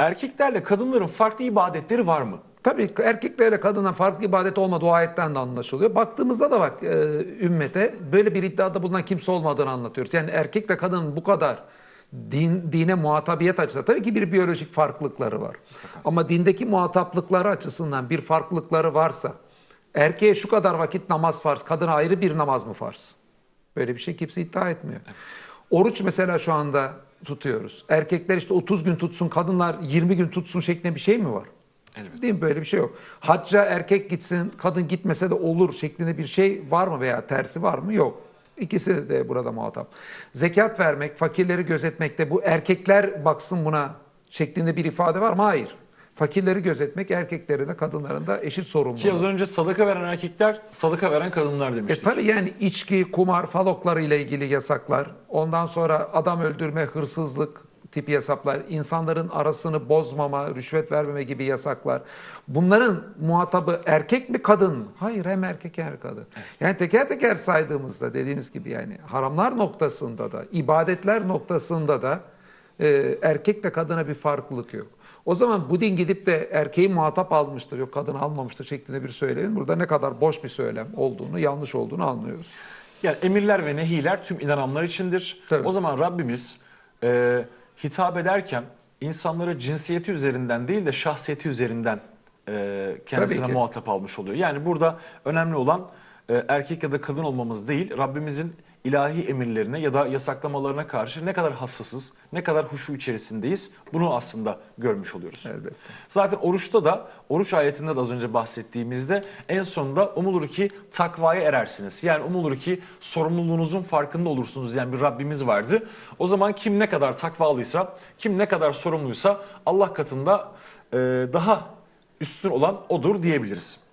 Erkeklerle kadınların farklı ibadetleri var mı? Tabii erkeklerle kadına farklı ibadet olmadığı o ayetten de anlaşılıyor. Baktığımızda da bak e, ümmete böyle bir iddiada bulunan kimse olmadığını anlatıyoruz. Yani erkekle kadının bu kadar din, dine muhatabiyet açısından tabii ki bir biyolojik farklılıkları var. Ama dindeki muhataplıkları açısından bir farklılıkları varsa erkeğe şu kadar vakit namaz farz, kadına ayrı bir namaz mı farz? Böyle bir şey kimse iddia etmiyor. Oruç mesela şu anda tutuyoruz. Erkekler işte 30 gün tutsun, kadınlar 20 gün tutsun şeklinde bir şey mi var? Elbette. Değil mi? Böyle bir şey yok. Hacca erkek gitsin, kadın gitmese de olur şeklinde bir şey var mı veya tersi var mı? Yok. İkisi de burada muhatap. Zekat vermek, fakirleri gözetmekte bu erkekler baksın buna şeklinde bir ifade var mı? Hayır. Fakirleri gözetmek erkeklerin de kadınların da eşit sorumluluğu. Ki az önce sadaka veren erkekler, sadaka veren kadınlar E demiştik. tabii yani içki, kumar, falokları ile ilgili yasaklar. Ondan sonra adam öldürme, hırsızlık tipi yasaklar. insanların arasını bozmama, rüşvet vermeme gibi yasaklar. Bunların muhatabı erkek mi kadın mı? Hayır hem erkek hem kadın. Yani teker teker saydığımızda dediğiniz gibi yani haramlar noktasında da, ibadetler noktasında da e, erkekle kadına bir farklılık yok. O zaman bu din gidip de erkeği muhatap almıştır, yok kadını almamıştır şeklinde bir söylemin burada ne kadar boş bir söylem olduğunu, yanlış olduğunu anlıyoruz. Yani emirler ve nehiler tüm inananlar içindir. Tabii. O zaman Rabbimiz e, hitap ederken insanları cinsiyeti üzerinden değil de şahsiyeti üzerinden e, kendisine muhatap almış oluyor. Yani burada önemli olan e, erkek ya da kadın olmamız değil, Rabbimizin ilahi emirlerine ya da yasaklamalarına karşı ne kadar hassasız, ne kadar huşu içerisindeyiz bunu aslında görmüş oluyoruz. Elbette. Zaten oruçta da, oruç ayetinde de az önce bahsettiğimizde en sonunda umulur ki takvaya erersiniz. Yani umulur ki sorumluluğunuzun farkında olursunuz diyen bir Rabbimiz vardı. O zaman kim ne kadar takvalıysa, kim ne kadar sorumluysa Allah katında e, daha üstün olan odur diyebiliriz.